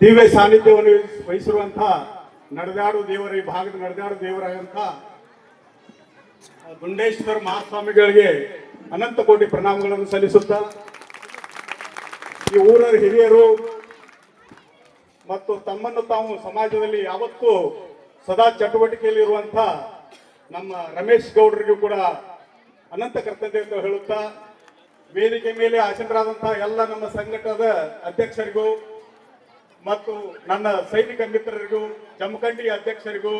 ದಿವ್ಯ ಸಾನ್ನಿಧ್ಯವನ್ನು ವಹಿಸಿರುವಂತಹ ನಡೆದಾಡು ದೇವರ, ಈ ಭಾಗದ ನಡೆದಾಡು ದೇವರಾದಂಥ ಗುಂಡೇಶ್ವರ ಮಹಾಸ್ವಾಮಿಗಳಿಗೆ ಅನಂತ ಕೋಟಿ ಪ್ರಣಾಮಗಳನ್ನು ಸಲ್ಲಿಸುತ್ತಾ, ಈ ಊರ ಹಿರಿಯರು ಮತ್ತು ತಮ್ಮನ್ನು ತಾವು ಸಮಾಜದಲ್ಲಿ ಯಾವತ್ತೂ ಸದಾ ಚಟುವಟಿಕೆಯಲ್ಲಿ ಇರುವಂತ ನಮ್ಮ ರಮೇಶ್ ಗೌಡರಿಗೂ ಕೂಡ ಅನಂತ ಕರ್ತವ್ಯ ಅಂತ ಹೇಳುತ್ತಾ, ವೇದಿಕೆ ಮೇಲೆ ಆಸೀನರಾದಂತಹ ಎಲ್ಲ ನಮ್ಮ ಸಂಘಟನದ ಅಧ್ಯಕ್ಷರಿಗೂ ಮತ್ತು ನನ್ನ ಸೈನಿಕ ಮಿತ್ರರಿಗೂ, ಜಮಖಂಡಿ ಅಧ್ಯಕ್ಷರಿಗೂ,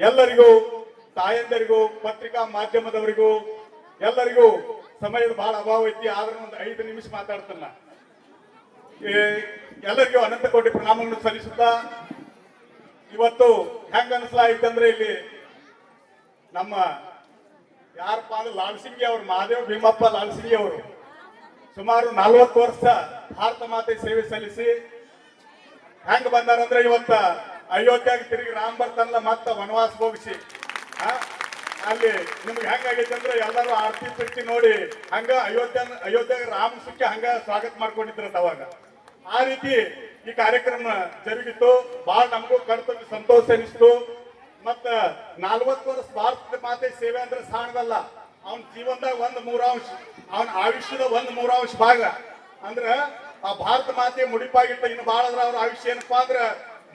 ಎಲ್ಲರಿಗೂ, ತಾಯಂದರಿಗೂ, ಪತ್ರಿಕಾ ಮಾಧ್ಯಮದವರಿಗೂ, ಎಲ್ಲರಿಗೂ ಸಮಯದ ಬಹಳ ಅಭಾವ ಐತಿ, ಆದ್ರೆ ಒಂದು ಐದು ನಿಮಿಷ ಮಾತಾಡ್ತಾನ. ಎಲ್ಲರಿಗೂ ಅನಂತ ಕೋಟಿ ಪ್ರಣಾಮಗಳನ್ನು ಸಲ್ಲಿಸುತ್ತಾ, ಇವತ್ತು ಹೆಂಗ ಅನಿಸ್ಲಾಯ್ತಂದ್ರೆ ಇಲ್ಲಿ ನಮ್ಮ ಯಾರಪ್ಪ ಅಂದ್ರೆ ಲಾಲ್ಸಿಂಗಿ ಅವರು, ಮಹಾದೇವ್ ಭೀಮಪ್ಪ ಲಾಲ್ಸಿಂಗಿ ಅವರು ಸುಮಾರು ನಲವತ್ತು ವರ್ಷ ಭಾರತ ಮಾತೆ ಸೇವೆ ಸಲ್ಲಿಸಿ ಹೆಂಗ್ ಬಂದಾರಂದ್ರೆ ಇವತ್ತ ಅಯೋಧ್ಯಾಗ ತಿರುಗಿ ರಾಮ್ ಬರ್ತಾನಲ್ಲ ಮತ್ತ ವನವಾಸ ಹೋಗಿಸಿ? ಅಲ್ಲಿ ನಿಮ್ಗೆ ಹೆಂಗಾಗೈತೆ ಅಂದ್ರೆ ಎಲ್ಲರೂ ಆರ್ತಿ ಸುಟ್ಟಿ ನೋಡಿ ಹಂಗ ಅಯೋಧ್ಯ ಅಯೋಧ್ಯಾಗ ರಾಮ್ ಸಿಕ್ಕಿ ಹಂಗ ಸ್ವಾಗತ ಮಾಡ್ಕೊಂಡಿದ್ರಂತ ಅವಾಗ. ಆ ರೀತಿ ಈ ಕಾರ್ಯಕ್ರಮ ಜರುಗಿತು. ಬಹಳ ನಮಗೂ ಕರ್ತವ್ಯ ಸಂತೋಷ ಅನಿಸ್ತು ಮತ್ತ ನಾಲ್ವತ್ತು ವರ್ಷ ಭಾರತ ಮಾತೆ ಸೇವೆ ಅಂದ್ರೆ ಸಾಣದಲ್ಲ. ಅವನ ಜೀವನದಾಗ ಒಂದ್ ಮೂರಾಂಶ, ಅವನ ಆಯುಷ್ಯದ ಒಂದ್ ಮೂರಾಂಶ ಭಾಗ. ಅಂದ್ರ ಆ ಭಾರತ ಮಾತೆ ಮುಡಿಪಾಗಿಟ್ಟ ಇನ್ನು ಬಹಳ ಅದ್ರ ಅವ್ರ ಆಯುಷ್ಯ ಏನಪ್ಪಾ ಅಂದ್ರ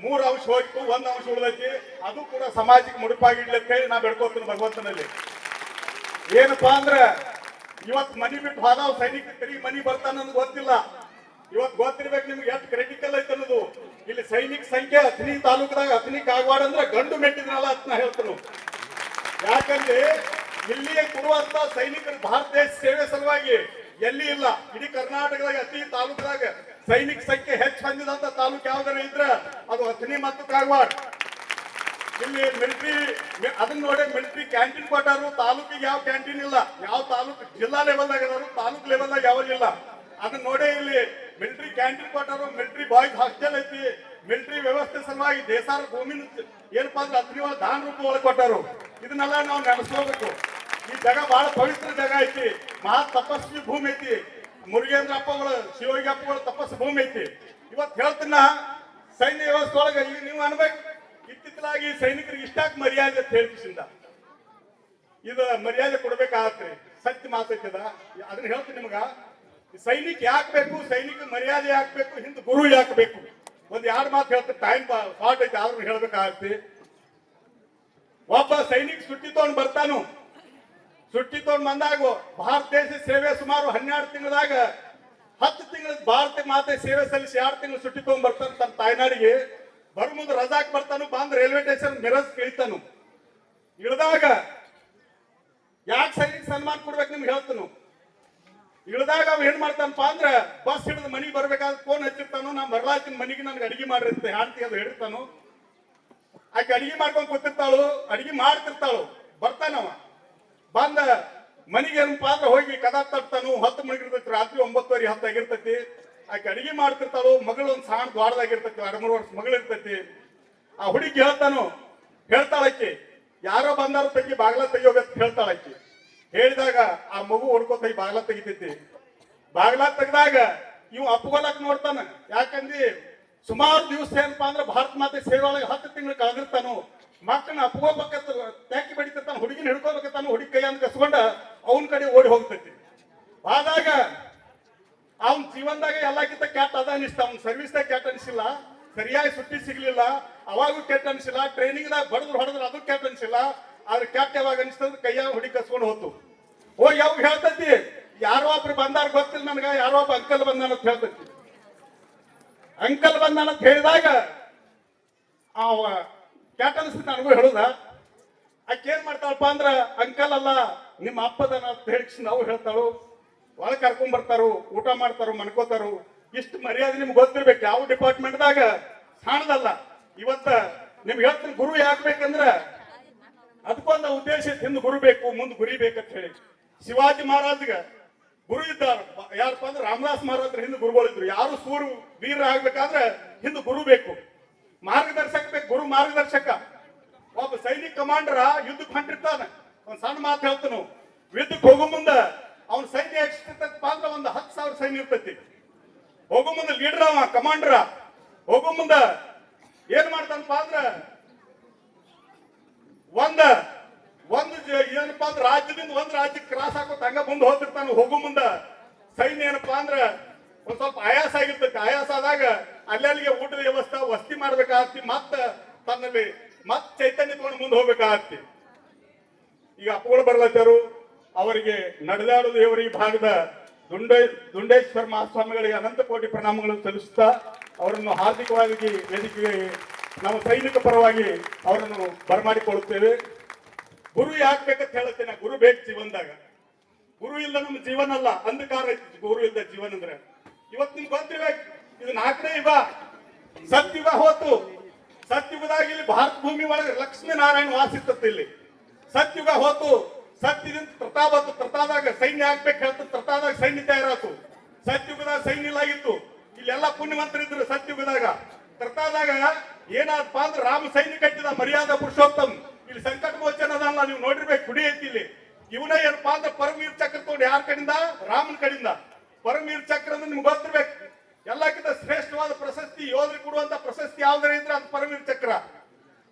ಮೂರ್ ಅಂಶ ಹೋಯ್ತು, ಒಂದ್ ಅಂಶ ಉಳಿದೈತಿ. ಅದು ಕೂಡ ಸಮಾಜಕ್ಕೆ ಮುಡಿಪಾಗಿಡ್ಲಿ ಹೇಳಿ ನಾ ಬೆಳ್ಕೊತೀನಿ ಭಗವಂತನಲ್ಲಿ. ಏನಪ್ಪಾ ಅಂದ್ರ ಇವತ್ ಮನಿ ಬಿಟ್ಟು ಹೋದವ್ ಸೈನಿಕ ತಿರುಗಿ ಮನಿ ಬರ್ತಾನ ಗೊತ್ತಿಲ್ಲ. ಇವತ್ ಗೊತ್ತಿರ್ಬೇಕು ನಿಮ್ಗೆ ಎಷ್ಟು ಕ್ರಿಟಿಕಲ್ ಐತೆ ಅನ್ನೋದು. ಇಲ್ಲಿ ಸೈನಿಕ ಸಂಖ್ಯೆ ಅತ್ನಿ ತಾಲೂಕದಾಗ ಹತ್ತನಿ ಕಾಗವಾಡ ಅಂದ್ರೆ ಗಂಡು ಮೆಟ್ಟಿದ್ರಲ್ಲ ಹೇಳ್ತನು ಹೇಳ್ತೀನಿ. ಯಾಕಂದ್ರೆ ಇಲ್ಲಿಯೇ ಕೊಡುವಂತ ಸೈನಿಕರು ಭಾರತ ದೇಶ ಸೇವೆ ಸಲುವಾಗಿ ಎಲ್ಲಿ ಇಲ್ಲ? ಇಡೀ ಕರ್ನಾಟಕದಾಗ, ಅತಿ ತಾಲೂಕದಾಗ ಸೈನಿಕ ಸಂಖ್ಯೆ ಹೆಚ್ಚು ಹೊಂದಿದಂತ ತಾಲೂಕು ಯಾವ್ದಾರ ಇದ್ರೆ ಅದು ಹತ್ತನಿ ಮತ್ತು ಕಾಗವಾಡ. ಇಲ್ಲಿ ಮಿಲಿಟರಿ ಅದನ್ನ ನೋಡಿ ಮಿಲಿಟರಿ ಕ್ಯಾಂಟೀನ್ ಕೊಟ್ಟಾರು. ತಾಲೂಕಿಗೆ ಯಾವ ಕ್ಯಾಂಟೀನ್ ಇಲ್ಲ. ಯಾವ ತಾಲೂಕು ಜಿಲ್ಲಾ ಲೆವೆಲ್ದಾಗ ಅದಾರು ತಾಲೂಕ್ ಲೆವೆಲ್ದಾಗ ಯಾವ ಇಲ್ಲ. ಅದನ್ನ ನೋಡಿ ಇಲ್ಲಿ ಮಿಲಿಟರಿ ಕ್ಯಾಂಟೀನ್ ಕೊಟ್ಟಾರು. ಮಿಲಿಟರಿ ಬಾಯ್ಸ್ ಹಾಸ್ಟೆಲ್ ಐತಿ. ಮಿಲಿಟರಿ ವ್ಯವಸ್ಥೆ ಸಲುವಾಗಿ ದೇಸಾರ ಭೂಮಿ ಏನಪ್ಪಾ ಅಂದ್ರೆ ಒಳಗೆ ದಾನ ರೂಪ ಒಳಗೆ ಕೊಟ್ಟಾರು. ಇದನ್ನೆಲ್ಲ ನಾವು ನೆನೆಸ್ಕೋಬೇಕು ಈ ಜಾಗ ಬಹಳ ಪವಿತ್ರ ಜಾಗ ಐತಿ. ಮಹಾ ತಪಸ್ವಿ ಭೂಮಿ ಐತಿ. ಮುರುಗೇಂದ್ರ ಅಪ್ಪಗಳು, ಶಿವಯೋಗಿ ಅಪ್ಪಗಳು ತಪಸ್ಸು ಭೂಮಿ ಐತಿ. ಇವತ್ತು ಹೇಳ್ತೀನ ಸೈನ್ಯ ವ್ಯವಸ್ಥೆ ಒಳಗೆ ಈಗ ನೀವು ಅನ್ಬೇಕು. ಇತ್ತಿತ್ತಲಾಗಿ ಸೈನಿಕರಿಗೆ ಇಷ್ಟಾಕ್ ಮರ್ಯಾದೆ ಅಂತ ಹೇಳ್ಕಿಸಿಂದ ಇದು ಮರ್ಯಾದೆ ಕೊಡ್ಬೇಕಾಗತ್ರಿ. ಸತ್ಯ ಮಾತೈತದ ಅದನ್ನ ಹೇಳ್ತೀನಿ ನಿಮಗ. ಸೈನಿಕ ಯಾಕೆ ಬೇಕು? ಸೈನಿಕ ಮರ್ಯಾದೆ ಹಾಕ್ಬೇಕು ಬೇಕು? ಹಿಂದೆ ಗುರು ಯಾಕೆ ಬೇಕು? ಒಂದ್ ಎರಡು ಮಾತು ಹೇಳ್ತಾರೆ ಟೈಮ್ ಶಾರ್ಟ್ ಐತೆ. ಆದ್ರೂ ಹೇಳ್ಬೇಕಾಗತ್ತೆ. ಒಬ್ಬ ಸೈನಿಕ ಸುಟ್ಟಿ ತಗೊಂಡ್ ಬರ್ತಾನು. ಸುಟ್ಟಿ ತಗೊಂಡ್ ಬಂದಾಗ ಭಾರತ ದೇಶ ಸೇವೆ ಸುಮಾರು ಹನ್ನೆರಡು ತಿಂಗಳದಾಗ ಹತ್ತು ತಿಂಗಳ ಭಾರತ ಮಾತೆ ಸೇವೆ ಸಲ್ಲಿಸಿ ಎರಡು ತಿಂಗಳು ಸುಟ್ಟಿ ತಗೊಂಡ್ ಬರ್ತಾನೆ ತನ್ನ ತಾಯ್ನಾಡಿಗೆ. ಬರ ಮುಂದೆ ರಜಾಕ್ ಬರ್ತಾನು, ಬಂದ್ ರೈಲ್ವೆ ಸ್ಟೇಷನ್ ಮಿರಜ್ ಇಳಿತಾನು ಇಳಿದಾಗ ಯಾಕೆ ಸೈನಿಕ ಸನ್ಮಾನ ಕೊಡ್ಬೇಕು ನಿಮ್ಗೆ ಹೇಳ್ತಾನು. ಇಳಿದಾಗ ಅವ್ ಏನ್ ಮಾಡ್ತಾನಪ್ಪ ಅಂದ್ರೆ ಬಸ್ ಹಿಡಿದು ಮನಿಗೆ ಬರ್ಬೇಕಾದ ಫೋನ್ ಹಚ್ಚಿರ್ತಾನು, ನಾ ಬರ್ಲಾತಿನ ಮನಿಗೆ ನನ್ಗೆ ಅಡಿಗೆ ಅಂತ ಹೇಳ್ತಿ ಅದು ಹೇಳಿರ್ತಾನು ಆಕೆ ಅಡಿಗೆ ಮಾಡ್ಕೊಂಡು ಕೂತಿರ್ತಾಳು, ಅಡಿಗೆ ಮಾಡ್ತಿರ್ತಾಳು, ಬರ್ತಾನವ. ಬಂದ ಮನಿಗೆ ಏನಪ್ಪ ಅಂದ್ರೆ ಹೋಗಿ ಕದ ತಟ್ತಾನು, ಹತ್ತು ಮಣಿಗಿರ್ತೈತಿ ರಾತ್ರಿ ಒಂಬತ್ತುವರೆ ಹತ್ತು ಆಗಿರ್ತೈತಿ. ಆಕೆ ಅಡಿಗೆ ಮಾಡ್ತಿರ್ತಾಳು ಮಗಳು ಒಂದು ಸಣ್ಣ ದ್ವಾರದಾಗಿರ್ತೈತಿ ಎರಡು ಮೂರು ವರ್ಷ ಮಗಳು ಇರ್ತೈತಿ ಆ ಹುಡುಗಿ ಹೇಳ್ತಾನು ಹೇಳ್ತಾಳಕ್ಕಿ ಯಾರೋ ಬಂದಾರ ತೆಗಿ ಬಾಗ್ಲ ತೆಗಿಯೋಗತ್ತೆ ಹೇಳ್ತಾಳಕ್ಕಿ ಹೇಳಿದಾಗ ಆ ಮಗು ಹೊಡ್ಕೊತ ಈ ಬಾಗ್ಲ ತೆಗಿತೈತಿ. ಬಾಗ್ಲ ತೆಗ್ದಾಗ ಇವ್ ಅಪ್ಪಗೋಲಕ್ ನೋಡ್ತಾನ ಯಾಕಂದ್ರೆ ಸುಮಾರು ದಿವಸ ಏನಪ್ಪಾ ಅಂದ್ರೆ ಭಾರತ ಮಾತೆ ಸೇವೆ ಒಳಗೆ ಹತ್ತು ತಿಂಗಳು ಕಳೆದಿರ್ತಾನು ಮಕ್ಕಳನ್ನ ಅಪ್ಕೋಬೇಕಂತ ತ್ಯಾಕಿ ಬಡಿತಾನ ಹುಡುಗಿನ ಹಿಡ್ಕೋಬೇಕಂತಾನು ಹುಡುಗಿ ಕೈ ಅಂತ ಕಸ್ಕೊಂಡ ಅವನ ಕಡೆ ಓಡಿ ಹೋಗ್ತೈತಿ. ಆದಾಗ ಅವನ ಜೀವನದಾಗ ಎಲ್ಲಕ್ಕಿಂತ ಕೆಟ್ಟ ಅದ ಅನಿಸ್ತ. ಅವ್ನ ಸರ್ವಿಸ್ದಾಗ ಕೆಟ್ಟ ಅನಿಸಿಲ್ಲ. ಸರಿಯಾಗಿ ಸುಟ್ಟಿ ಸಿಗ್ಲಿಲ್ಲ. ಅವಾಗೂ ಕೆಟ್ಟ ಅನಿಸಿಲ್ಲ. ಟ್ರೈನಿಂಗ್ದಾಗ ಬಡದ್ರು ಹೊಡೆದ್ರು ಅದು ಕೆಟ್ಟ ಅನಿಸಿಲ್ಲ. ಆದ್ರೆ ಕೆಟ್ಟ ಯಾವಾಗ ಅನಿಸ್ತಂದ್ರೆ ಕೈಯಾಗ ಹುಡುಗಿ ಕಸ್ಕೊಂಡು ಹೋತು. ಓ ಯಾವ ಹೇಳ್ತೈತಿ? ಯಾರೋ ಒಬ್ರು ಬಂದಾರ ಗೊತ್ತಿಲ್ಲ ನನಗ. ಯಾರೋ ಒಬ್ಬ ಅಂಕಲ್ ಬಂದಾನ ಅಂತ ಹೇಳ್ತೈತಿ. ಅಂಕಲ್ ಬಂದಾನ ಅಂತ ಹೇಳಿದಾಗ ಅವ ಅನಿಸ್ತೈತಿ ನನಗೂ ಹೇಳುದ? ಆಕೆ ಮಾಡ್ತಾಳಪ್ಪ ಅಂದ್ರ, ಅಂಕಲ್ ಅಲ್ಲ, ನಿಮ್ಮ ಅಪ್ಪದನ ಅಂತ ಹೇಳಿ ನಾವು ಹೇಳ್ತಾಳು. ಒಳ ಕರ್ಕೊಂಡ್ ಬರ್ತಾರು, ಊಟ ಮಾಡ್ತಾರು ಮನ್ಕೋತಾರು ಇಷ್ಟು ಮರ್ಯಾದೆ ನಿಮ್ಗೆ ಗೊತ್ತಿರ್ಬೇಕು. ಯಾವ ಡಿಪಾರ್ಟ್ಮೆಂಟ್ದಾಗ? ಸಾಣದಲ್ಲ. ಇವತ್ತ ನಿಮ್ಗೆ ಹೇಳ್ತೀನಿ, ಗುರು ಯಾಕೆ ಬೇಕಂದ್ರ ಅದಕ್ಕೊಂದು ಉದ್ದೇಶ ಹಿಂದ್ ಗುರು ಬೇಕು, ಮುಂದ್ ಗುರಿ ಬೇಕಂತ ಹೇಳಿ. ಶಿವಾಜಿ ಮಹಾರಾಜ್ಗ ಗುರು ಇದ್ದಾರ. ಯಾರಪ್ಪ ಅಂದ್ರೆ ರಾಮದಾಸ್ ಮಹಾರಾಜ್ರ ಹಿಂದೆ ಗುರುಗಳಿದ್ರು. ಯಾರು ಸೂರು, ವೀರ ಆಗ್ಬೇಕಾದ್ರೆ ಹಿಂದೆ ಗುರು ಬೇಕು. ಮಾರ್ಗದರ್ಶಕ ಬೇಕು, ಗುರು ಮಾರ್ಗದರ್ಶಕ. ಒಬ್ಬ ಸೈನಿಕ ಕಮಾಂಡರ್ ಯುದ್ಧಕ್ಕೆ ಹೊಂಟಿರ್ತಾನೆ ಒಂದು ಸಣ್ಣ ಮಾತು ಹೇಳ್ತಾನು ಯುದ್ಧಕ್ಕೆ ಹೋಗೋ ಮುಂದೆ ಅವ್ನ ಸೈನ್ಯ ಎಷ್ಟಿರ್ತೈತಪ್ಪ ಅಂದ್ರ ಒಂದು ಹತ್ತು ಸಾವಿರ ಸೈನ್ಯ ಇರ್ತೈತಿ. ಹೋಗೋ ಮುಂದೆ ಲೀಡರ್ ಅವ ಕಮಾಂಡರ್ ಹೋಗೋ ಮುಂದ ಏನ್ ಮಾಡ್ತಾನಪ್ಪ ಅಂದ್ರ ಒಂದ, ಒಂದು ಏನಪ್ಪಾ ಅಂದ್ರ ರಾಜ್ಯದಿಂದ ಒಂದ್ ರಾಜ್ಯಕ್ಕೆ ಕ್ರಾಸ್ ಹಾಕೋತ ತಂಗ ಮುಂದೆ ಹೋಗ್ತಿರ್ತಾನ. ಹೋಗೋ ಮುಂದ ಸೈನ್ಯ ಏನಪ್ಪಾ ಅಂದ್ರ ಒಂದ್ ಸ್ವಲ್ಪ ಆಯಾಸ ಆಗಿರ್ತೈತಿ. ಆಯಾಸ ಆದಾಗ ಅಲ್ಲಲ್ಲಿಗೆ ಊಟದ ವ್ಯವಸ್ಥೆ, ವಸ್ತಿ ಮಾಡ್ಬೇಕಾಗತ್ತಿ ಮತ್ತ ತನ್ನಲ್ಲಿ ಮತ್ ಚೈತನ್ಯ ತಗೊಂಡು ಮುಂದೆ ಹೋಗ್ಬೇಕಾಗತ್ತಿ ಈಗ ಅಪ್ಪಗಳು ಬರ್ಲತ್ತಾರು ಅವರಿಗೆ ನಡೆದಾಡು ಈ ಭಾಗದ ದುಂಡೇ, ದುಂಡೇಶ್ವರ ಮಹಾಸ್ವಾಮಿಗಳಿಗೆ ಅನಂತ ಕೋಟಿ ಪ್ರಣಾಮಗಳನ್ನು ಸಲ್ಲಿಸುತ್ತಾ ಅವರನ್ನು ಹಾರ್ದಿಕವಾಗಿ ವೇದಿಕೆಗೆ, ನಮ್ಮ ಸೈನಿಕ ಪರವಾಗಿ ಅವರನ್ನು ಬರಮಾಡಿಕೊಳ್ಳುತ್ತೇವೆ. ಗುರು ಯಾಕೆ ಬೇಕಂತ ಹೇಳುತ್ತೇನೆ, ಗುರು ಬೇಕು ಜೀವನದಾಗ. ಗುರು ಇಲ್ಲದ ನಮ್ಮ ಜೀವನ ಅಲ್ಲ ಅಂಧಕಾರ ಗುರು ಇಲ್ಲದ ಜೀವನ ಅಂದ್ರೆ ಇವತ್ತು ನಿಮ್ಗೆ ಗೊತ್ತಿರ್ಬೇಕು ಇದು ನಾಲ್ಕನೇ ಯುಗ. ಸತ್ಯುಗ ಹೋತು. ಸತ್ಯುಗದಾಗ ಇಲ್ಲಿ ಭಾರತ ಭೂಮಿ ಒಳಗೆ ಲಕ್ಷ್ಮೀ ನಾರಾಯಣ ವಾಸಿಸ್ತತ್ ಇಲ್ಲಿ. ಸತ್ಯುಗ ಹೋತು. ಸತ್ಯದಿಂದ ಪ್ರತಾಪ ತೃತಾದಾಗ ಸೈನ್ಯ ಹಾಕ್ಬೇಕು ಹೇಳ್ತ. ಪ್ರತಾದಾಗ ಸೈನ್ಯ ತಯಾರಾತು. ಸತ್ಯುಗದಾಗ ಸೈನ್ಯ ಇಲ್ಲ ಆಗಿತ್ತು ಇಲ್ಲೆಲ್ಲ ಪುಣ್ಯವಂತರಿದ್ರು ಸತ್ಯುಗದಾಗ ಪ್ರತಾದಾಗ ಏನಾದಪ್ಪ ಅಂದ್ರೆ ರಾಮ ಸೈನ್ಯ ಕಟ್ಟಿದ ಮರ್ಯಾದ ಪುರುಷೋತ್ತಮ್. ಇಲ್ಲಿ ಸಂಕಟ ಮೋಚನ ನೀವು ನೋಡಿರ್ಬೇಕು. ಕುಡಿ ಐತಿ ಇಲ್ಲಿ. ಇವನ ಏನಪ್ಪಾ ಅಂದ್ರೆ ಪರಮವೀರ್ ಚಕ್ರ ತಗೊಂಡು ಯಾರ ಕಡಿಂದ ರಾಮನ ಕಡೆಯಿಂದ. ಪರಮವೀರ್ ಚಕ್ರ ಅಂದ್ರೆ ನಿಮ್ಗೆ ಗೊತ್ತಿರ್ಬೇಕು. ಎಲ್ಲಕ್ಕಿಂತ ಶ್ರೇಷ್ಠವಾದ ಪ್ರಶಸ್ತಿ ಯೋಧರಿಗೆ ಕೊಡುವಂತ ಪ್ರಶಸ್ತಿ ಯಾವ್ದಾರ ಇದ್ರೆ ಅದು ಪರಮವೀರ್ ಚಕ್ರ.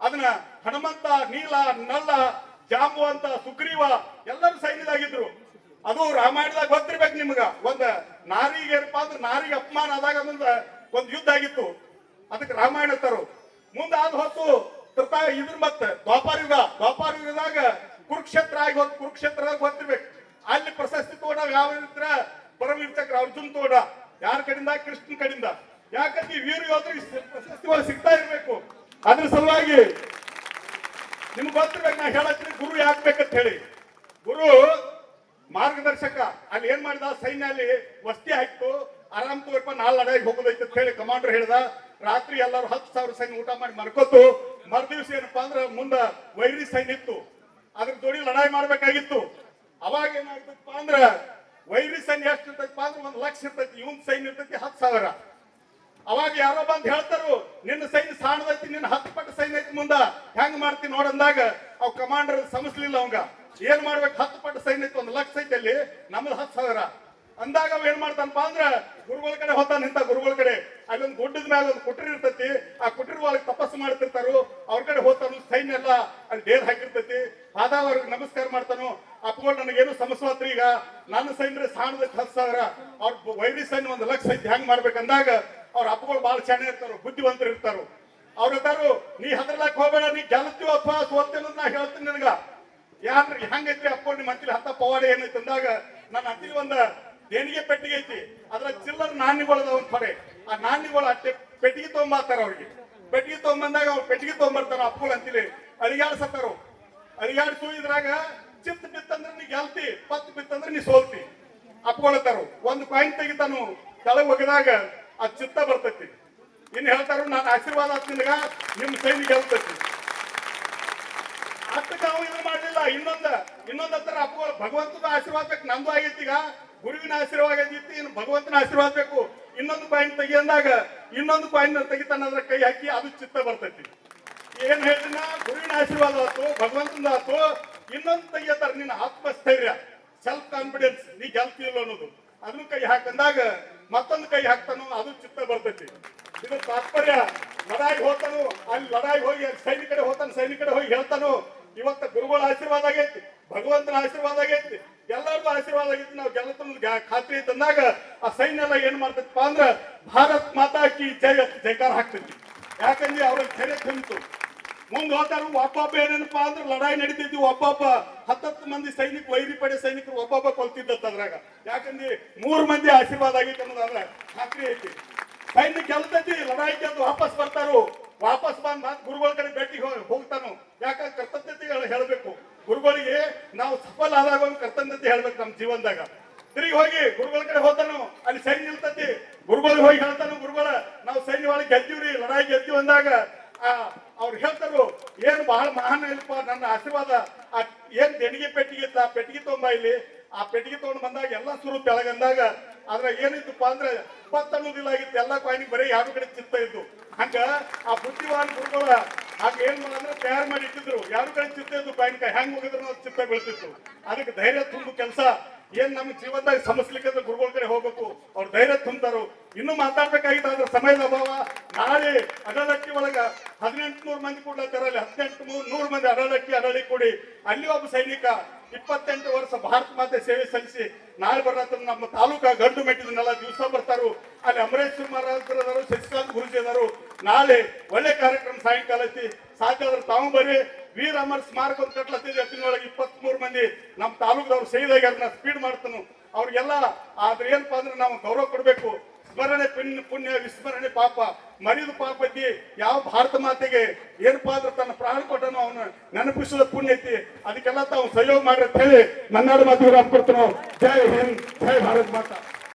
ಅದನ್ನ ಹನುಮಂತ, ನೀಲ, ನಲ್ಲ ಜಾಂಬುವಂತ ಸುಗ್ರೀವ ಎಲ್ಲರೂ ಸೈನ್ಯದಾಗಿದ್ರು. ಅದು ರಾಮಾಯಣದಾಗ ಗೊತ್ತಿರ್ಬೇಕು ನಿಮ್ಗ. ಒಂದ ನಾರಿಗೆ ಏನಪ್ಪಾ ಅಂದ್ರೆ ನಾರಿಗೆ ಅಪಮಾನ ಆದಾಗ ಅದೊಂದು ಒಂದು ಯುದ್ಧ ಆಗಿತ್ತು. ಅದಕ್ಕೆ ರಾಮಾಯಣ ತರು ಮುಂದೆ ಆದ ಹೊತ್ತು ಇದ್ರ ಮತ್ತೆ ದ್ವಾಪಾರ ಯುಗ. ದ್ವಾಪಾರ ಯುಗದಾಗ ಕುರುಕ್ಷೇತ್ರ ಆಗಿ ಹೋದ್ ಕುರುಕ್ಷೇತ್ರದಾಗ ಗೊತ್ತಿರ್ಬೇಕು. ಅಲ್ಲಿ ಪ್ರಶಸ್ತಿ ತಗೊಂಡಾಗ ಯಾವ ಇದ್ರ? ಚಕ್ರ ಅರ್ಜುನ್ ತೋಡ ಯಾರ ಕಡಿಂದ ಕೃಷ್ಣ ಕಡಿಂದ ಯಾಕಂದ್ರೆ ವೀರ ಯೋಧರಿಗೆ ಪ್ರಶಸ್ತಿ ಒಳಗೆ ಸಿಗ್ತಾ ಇರ್ಬೇಕು. ಅದ್ರ ಸಲುವಾಗಿ ನಿಮ್ಗೆ ಗೊತ್ತಿರ್ಬೇಕು ನಾ ಹೇಳತ್ತೀನಿ, ಗುರು ಯಾಕೆ ಬೇಕಂತ ಹೇಳಿ. ಗುರು ಮಾರ್ಗದರ್ಶಕ, ಅಲ್ಲಿ ಏನ್ ಮಾಡಿದ? ಸೈನ್ಯ ಅಲ್ಲಿ ವಸ್ತಿ ಹಾಕ್ತು. ಆರಾಮ್ ತೋರ್ಪ ನಾಲ್ ಲಡಾಯಿಗೆ ಹೋಗೋದೈತೆ ಅಂತ ಹೇಳಿ ಕಮಾಂಡರ್ ಹೇಳ್ದ. ರಾತ್ರಿ ಎಲ್ಲರೂ ಹತ್ತು ಸಾವಿರ ಸೈನ್ಯ ಊಟ ಮಾಡಿ ಮರ್ಕೋತು ಮರ್ದಿವ್ಸ ಏನಪ್ಪಾ ಅಂದ್ರೆ ಮುಂದ ವೈರಿ ಸೈನ್ಯ ಇತ್ತು. ಅದ್ರ ಜೋಡಿ ಲಡಾಯಿ ಮಾಡ್ಬೇಕಾಗಿತ್ತು. ಅವಾಗ ಏನಾಗ್ತಪ್ಪ ಅಂದ್ರ ವೈರಿ ಸೈನ್ಯ ಎಷ್ಟು ಇರ್ತೈತಿ ಅಂದ್ರೆ ಒಂದು ಲಕ್ಷ ಇರ್ತೈತಿ, ಇವನ್ ಸೈನ್ಯ ಇರ್ತೈತಿ ಹತ್ತು ಸಾವಿರ. ಅವಾಗ ಯಾರೋ ಬಂದ್ ಹೇಳ್ತಾರು, ನಿನ್ನ ಸೈನ್ಯ ಸಾಣದೈತಿ, ನಿನ್ನ ಹತ್ತು ಪಟ್ಟು ಸೈನ್ಯ ಐತಿ ಮುಂದ. ಹೆಂಗ್ ಮಾಡ್ತೀನಿ ನೋಡಂದಾಗ ಅವ್ ಕಮಾಂಡರ್ ಸಮಸ್ಲಿಲ್ಲ ಅವಂಗ. ಏನ್ ಮಾಡ್ಬೇಕು? ಹತ್ತು ಪಟ್ಟು ಸೈನ್ಯ ಐತಿ, ಒಂದ್ ಲಕ್ಷ ಐತಿ ಅಲ್ಲಿ, ನಮ್ದು ಹತ್ತು ಸಾವಿರ. ಅಂದಾಗ ಅವ ಏನ್ ಮಾಡ್ತಾನಪ್ಪ ಅಂದ್ರ ಗುರುಗಳ ಕಡೆ ಹೋತಾನ ಇಂತ ಗುರುಗಳ ಕಡೆ. ಅಲ್ಲೊಂದು ಗುಡ್ಡದ ಮ್ಯಾಲ ಒಂದು ಕುಟ್ರಿ ಇರ್ತೈತಿ. ಆ ಕುಟ್ರಿ ಒಳಗೆ ತಪಸ್ಸು ಮಾಡ್ತಿರ್ತಾರು. ಅವ್ರ ಕಡೆ ಹೋತಾನು ಸೈನ್ಯ ಎಲ್ಲ ಅಲ್ಲಿ ಡೇರ್ ಹಾಕಿರ್ತೈತಿ. ಆದಾಗ ಅವ್ರಿಗೆ ನಮಸ್ಕಾರ ಮಾಡ್ತಾನು. ಅಪ್ಕೊಂಡು ನನಗೇನು ಸಮಸ್ವಾತ್ರಿ ಈಗ? ನನ್ನ ಸೈನ್ಯ ಸಾಣದ ಹತ್ತು ಸಾವಿರ. ಅವ್ರ ವೈರಿ ಸೈನ್ ಒಂದು ಲಕ್ಷ ಐತಿ, ಹೆಂಗ್ ಮಾಡ್ಬೇಕಂದಾಗ ಅವ್ರ ಅಪ್ಪಗಳು ಬಹಳ ಚೆನ್ನಾಗಿ ಇರ್ತಾರ, ಬುದ್ಧಿವಂತರು ಇರ್ತಾರು. ಅವ್ರ ಇರ್ತಾರು ನೀ ಹದರ್ಲಾಕ್ ಹೋಗ್ಬೇಡ, ನೀ ಗೆಲ್ತೀವ ಅಥವಾ ಸೋತ್ತೇನ ನಾ ಹೇಳ್ತೀನಿ ನಿನಗ. ಯಾನ್ರಿ ಹೆಂಗೈತ್ರಿ ಅಪ್ಪ ನಿಮ್ಮ ಅಂತಿಲಿ ಹತ್ತ ಪವಾಡ ಏನೈತಿ ಅಂದಾಗ, ನನ್ನ ಅಂತಿಲಿ ಒಂದ ದೇಣಿಗೆ ಪೆಟ್ಟಿಗೆ ಐತಿ. ಅದ್ರ ಚಿಲ್ಲರ್ ನಾಣ್ಯಗಳದ ಒಂದ್ ಪಡೆ ಆ ನಾಣ್ಯಗಳು ಅಟ್ಟೆ ಪೆಟ್ಟಿಗೆ ತಗೊಂಬರ್ತಾರ ಅವ್ರಿಗೆ. ಪೆಟ್ಟಿಗೆ ತಗೊಂಬಂದಾಗ ಅವ್ರು ಪೆಟ್ಟಿಗೆ ತಗೊಂಬರ್ತಾರ ಅಪ್ಪುಗಳು ಅಂತಿಲಿ. ಅಡಿಗಾಡ್ಸತ್ತಾರು ಅಳಿಗಾಡ್ಸು ಇದ್ರಾಗ ಚಿತ್ತ ಬಿತ್ತಂದ್ರೆ ನೀ ಗೆಲ್ತಿ, ಪತ್ ಬಿತ್ತಂದ್ರೆ ನೀ ಸೋಲ್ತಿ. ಅಪ್ಕೊಳತಾರು ಒಂದು ಕಾಯಿನ್ ತೆಗಿತಾನು, ಕೆಳಗೆ ಒಗದಾಗ ಆ ಚಿತ್ತ ಬರ್ತೈತಿ. ಇನ್ನು ಹೇಳ್ತಾರು, ನಾನು ಆಶೀರ್ವಾದ ನಿನಗ, ನಿಮ್ ಸೈನಿ ಗೆಲ್ತೈತಿ. ಅಷ್ಟಕ್ಕೆ ಅವ್ ಇದು ಮಾಡಲಿಲ್ಲ. ಇನ್ನೊಂದ, ಇನ್ನೊಂದ್ ಹತ್ರ ಭಗವಂತದ ಭಗವಂತನ ಆಶೀರ್ವಾದ ಬೇಕು ನಂದು ಆಗೈತಿ ಈಗ. ಗುರುವಿನ ಆಶೀರ್ವಾದ ಇತ್ತು, ಇನ್ನು ಭಗವಂತನ ಆಶೀರ್ವಾದ ಬೇಕು. ಇನ್ನೊಂದು ಪಾಯಿಂಟ್ ತೆಗಿಯಂದಾಗ, ಇನ್ನೊಂದು ಪಾಯಿಂಟ್ ತೆಗಿತಾನ ಅದ್ರ ಕೈ ಹಾಕಿ ಅದು ಚಿತ್ತ ಬರ್ತೈತಿ. ಏನ್ ಹೇಳಿನ ಗುರುವಿನ ಆಶೀರ್ವಾದ ಆತು ಭಗವಂತನ ಆತು ಇನ್ನೊಂದು ತೆಗಿಯತಾರ, ನಿನ್ನ ಆತ್ಮಸ್ಥೈರ್ಯ ಸೆಲ್ಫ್ ಕಾನ್ಫಿಡೆನ್ಸ್ ನೀ ಗೆಲ್ತಿಲ್ಲ ಅನ್ನೋದು. ಅದನ್ನು ಕೈ ಹಾಕಂದಾಗ ಮತ್ತೊಂದು ಕೈ ಹಾಕ್ತಾನು, ಅದು ಚಿತ್ತ ಬರ್ತೈತಿ. ಇದು ತಾತ್ಪರ್ಯ, ಲಡಾಯಿ ಹೋಗ್ತಾನು, ಅಲ್ಲಿ ಲಡಾಯಿ ಹೋಗಿ ಸೈನಿಕಡೆ ಸೈನಿಕ ಕಡೆ ಹೋಗ್ತಾನೆ ಸೈನಿಕಡೆ ಹೋಗಿ ಹೇಳ್ತಾನು ಇವತ್ತ ಗುರುಗಳ ಆಶೀರ್ವಾದ ಆಗೈತಿ, ಭಗವಂತನ ಆಶೀರ್ವಾದ ಆಗೈತಿ, ಎಲ್ಲರಿಗೂ ಆಶೀರ್ವಾದ ಆಗೈತಿ. ನಾವು ಗೆಲ್ಲತನ ಖಾತ್ರಿ ತಂದಾಗ ಆ ಸೈನ್ಯ ಎಲ್ಲ ಏನ್ ಮಾಡ್ತೈತಪ್ಪ ಅಂದ್ರ ಭಾರತ್ ಮಾತಾ ಕಿ ಜಯ ಜೈಕಾರ ಹಾಕ್ತೈತಿ. ಯಾಕಂದ್ರೆ ಅವ್ರ ಧೈರ್ಯ ತುಂಬಿತು ಮುಂದೆ ಹೋಗ್ತಾರ ಒಬ್ಬೊಬ್ಬ ಏನೇನಪ್ಪ ಅಂದ್ರೆ ಲಡಾಯಿ ನಡೀತಿದ್ವಿ ಒಬ್ಬೊಬ್ಬ ಹತ್ತತ್ತು ಮಂದಿ ಸೈನಿಕ, ವೈರಿ ಪಡೆ ಸೈನಿಕರು ಒಬ್ಬೊಬ್ಬ ಕೊಲ್ತಿದ್ದತ್ತ ಅದ್ರಾಗ. ಯಾಕಂದ್ರೆ ಮೂರ್ ಮಂದಿ ಆಶೀರ್ವಾದ ಆಗೈತೆ ಅನ್ನೋದಾದ್ರೆ ಖಾತ್ರಿ ಐತಿ. ಸೈನ್ಯ ಗೆಲ್ತೈತಿ ಲಡಾಯಿ ಗೆದ್ದು ವಾಪಸ್ ಬರ್ತಾರು. ವಾಪಸ್ ಬಂದ್ ಮತ್ ಗುರುಗಳ ಕಡೆ ಭೇಟಿ ಹೋಗ್- ಹೋಗ್ತಾನು? ಯಾಕಂದ್ರೆ ಕರ್ತಜ್ಞತೆಗಳು ಹೇಳಬೇಕು? ಗುರುಗಳಿಗೆ ನಾವು ಸಫಲ ಆದಾಗ ಒಂದು ಕರ್ತಜ್ಞತೆ ಹೇಳ್ಬೇಕು ನಮ್ಮ ಜೀವನದಾಗ. ತಿರುಗಿ ಹೋಗಿ ಗುರುಗಳ ಕಡೆ ಹೋತಾನು ಅಲ್ಲಿ ಸೈನ್ಯ ನಿಲ್ತತಿ. ಗುರುಗಳಿಗೆ ಹೋಗಿ ಹೇಳ್ತಾನು ಗುರುಗಳ? ನಾವು ಸೈನ್ಯ ಒಳಗೆ ಗೆದ್ದೀವ್ರಿ, ಲಡಾಯಿ ಗೆದ್ದೀವಿ ಅಂದಾಗ, ಆ, ಅವ್ರು ಹೇಳ್ತಾರು, ಏನು ಬಹಳ ಮಹಾನ್ ಇಲ್ಪ ನನ್ನ ಆಶೀರ್ವಾದ. ಆ, ಏನ್ ದೇಣಿಗೆ ಪೆಟ್ಟಿಗೆ ಇತ್ತ? ಪೆಟ್ಟಿಗೆ ತಗೊಂಬ ಇಲ್ಲಿ. ಆ ಪೆಟ್ಟಿಗೆ ತಗೊಂಡು ಬಂದಾಗ ಎಲ್ಲ ಸುರು ತೆಳಗಂದಾಗ ಅದ್ರ ಏನಿತ್ತಪ್ಪ ಅಂದ್ರೆ ಪತ್ ಅನ್ನೋದಿಲ್ಲ ಆಗಿತ್ತು, ಎಲ್ಲ ಕಾಯಿನಿಗೆ ಬರೀ ಯಾರು ಕಡೆ ಚಿತ್ತ ಇದ್ದು. ಹಂಗ ಆ ಬುದ್ಧಿವಾನ್ ಗುರುಗಳ ಹಾಗೆ ಏನ್ ಅಂದ್ರೆ ತಯಾರು ಮಾಡಿ ಇಟ್ಟಿದ್ರು. ಯಾರು ಕಡೆ ಚಿತ್ತ ಇದ್ದು ಕಾಯಿನ್ಕಾಯಿ ಹೆಂಗ್ ಹೋಗಿದ್ರು ಚಿತ್ತ ಬೆಳೆಸಿತ್ತು ಅದಕ್ಕೆ ಧೈರ್ಯ ತುಂಬ ಕೆಲಸ. ಏನ್ ನಮ್ಮ ಜೀವನದಾಗ ಸಮಸ್ಲಿಕ್ಕೆ ಗುರುಗಳ ಕಡೆ ಹೋಗಬೇಕು. ಅವ್ರ ಧೈರ್ಯ ತುಂಬ್ತಾರು. ಇನ್ನು ಮಾತಾಡ್ಬೇಕಾಗಿತ್ತು ಅದ್ರ ಸಮಯದ ಅಭಾವ. ನಾಳೆ ಅಡಲಕ್ಕಿ ಒಳಗ ಹದಿನೆಂಟು ನೂರು ಮಂದಿ ಕೊಡ್ಲತ್ತಾರ ಅಲ್ಲಿ ಹದಿನೆಂಟು ನೂರು ಮಂದಿ ಅಡಲಕ್ಕಿ ಅಡಳಿ ಕೊಡಿ ಅಲ್ಲಿ ಒಬ್ಬ ಸೈನಿಕ ಇಪ್ಪತ್ತೆಂಟು ವರ್ಷ ಭಾರತ ಮಾತೆ ಸೇವೆ ಸಲ್ಲಿಸಿ ನಾಳೆ ಬರತ್ತ ನಮ್ಮ ತಾಲೂಕಾ ಗಂಡು ಮೆಟ್ಟಿದನ್ನೆಲ್ಲ ದಿವಸ ಬರ್ತಾರು. ಅಲ್ಲಿ ಅಮರೇಶ್ ಮಹಾರಾಜರು ಶಶಿಕಾಂತ್ ಗುರುಜಿ ಅದಾರು ನಾಳೆ ಒಳ್ಳೆ ಕಾರ್ಯಕ್ರಮ ಸಾಯಂಕಾಲ ಐತಿ. ಸಾಧ್ಯ ಆದ್ರೆ ತಾವು ಬರ್ರಿ. ವೀರ ಅಮರ್ ಸ್ಮಾರಕ ಒಂದು ಕಟ್ಲತ್ತಿದೆ ತಿನ್ನೊಳಗೆ ಇಪ್ಪತ್ತ್ ಮೂರು ಮಂದಿ ನಮ್ಮ ತಾಲೂಕದವ್ರು ಅದನ್ನ ಸ್ಪೀಡ್ ಮಾಡ್ತಾನು. ಅವ್ರಿಗೆಲ್ಲ ಆದ್ರೆ ಏನಪ್ಪ ಅಂದ್ರೆ ನಾವು ಗೌರವ ಕೊಡಬೇಕು. ಸ್ಮರಣೆ ಪುಣ್ಯ ಪುಣ್ಯ, ವಿಸ್ಮರಣೆ ಪಾಪ. ಮರಿದು ಪಾಪತಿ ಯಾವ ಭಾರತ ಮಾತೆಗೆ ಏನಪ್ಪಾ ಅಂದ್ರೆ ತನ್ನ ಪ್ರಾಣ ಕೊಟ್ಟನು ಅವನು. ನೆನಪಿಸುವ ಪುಣ್ಯ ಐತಿ. ಅದಕ್ಕೆಲ್ಲ ತಾವು ಸಹಯೋಗ ಮಾಡ್ರಿ ಅಂತ ಹೇಳಿ ನನ್ನಾಡು ಮಾತು ಕೊಡ್ತಾನು. ಜೈ ಹಿಂದ್, ಜೈ ಭಾರತ್ ಮಾತಾ.